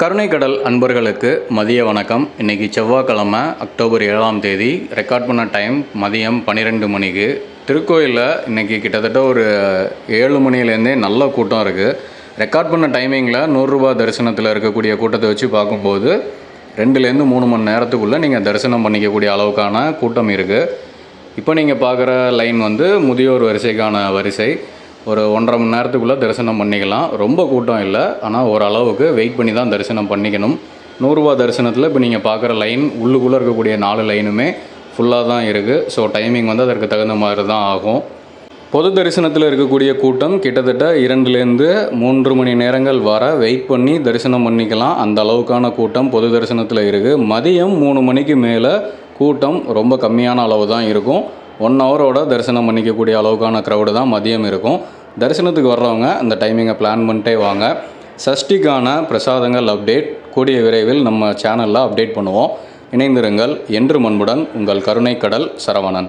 கருணைக்கடல் அன்பர்களுக்கு மதிய வணக்கம். இன்றைக்கி செவ்வாய்க்கிழமை அக்டோபர் ஏழாம் தேதி ரெக்கார்ட் பண்ண டைம் மதியம் பன்னிரெண்டு மணிக்கு. திருக்கோயிலில் இன்றைக்கி கிட்டத்தட்ட ஒரு ஏழு மணிலேருந்தே நல்ல கூட்டம் இருக்குது ரெக்கார்ட் பண்ண டைமிங்கில் நூறுரூபா தரிசனத்தில் இருக்கக்கூடிய கூட்டத்தை வச்சு பார்க்கும்போது ரெண்டுலேருந்து மூணு மணி நேரத்துக்குள்ளே நீங்கள் தரிசனம் பண்ணிக்கக்கூடிய அளவுக்கான கூட்டம் இருக்குது இப்போ நீங்கள் பார்க்குற லைன் வந்து முதியோர் வரிசைக்கான வரிசை. ஒரு ஒன்றரை மணி நேரத்துக்குள்ளே தரிசனம் பண்ணிக்கலாம். ரொம்ப கூட்டம் இல்லை. ஆனால் ஓரளவுக்கு வெயிட் பண்ணி தான் தரிசனம் பண்ணிக்கணும். நூறுரூவா தரிசனத்தில் இப்போ நீங்கள் பார்க்குற லைன் உள்ளுக்குள்ளே இருக்கக்கூடிய நாலு லைனுமே ஃபுல்லாக தான் இருக்குது ஸோ டைமிங் வந்து அதற்கு தகுந்த மாதிரி தான் ஆகும். பொது தரிசனத்தில் இருக்கக்கூடிய கூட்டம் கிட்டத்தட்ட இரண்டுலேருந்து மூன்று மணி நேரங்கள் வர வெயிட் பண்ணி தரிசனம் பண்ணிக்கலாம். அந்த அளவுக்கான கூட்டம் பொது தரிசனத்தில் இருக்குது மதியம் மூணு மணிக்கு மேலே கூட்டம் ரொம்ப கம்மியான அளவு தான் இருக்கும். ஒன் ஹவரோட தரிசனம் பண்ணிக்கக்கூடிய அளவுக்கான க்ரௌடு தான் மதியம் இருக்கும். தரிசனத்துக்கு வர்றவங்க அந்த டைமிங்கை பிளான் பண்ணிட்டே வாங்க. சஷ்டிக்கான பிரசாதங்கள் அப்டேட் கூடிய விரைவில் நம்ம சேனலில் அப்டேட் பண்ணுவோம். இணைந்திருங்கள். என்று மண்புடன் உங்கள் கருணை கடல் சரவணன்.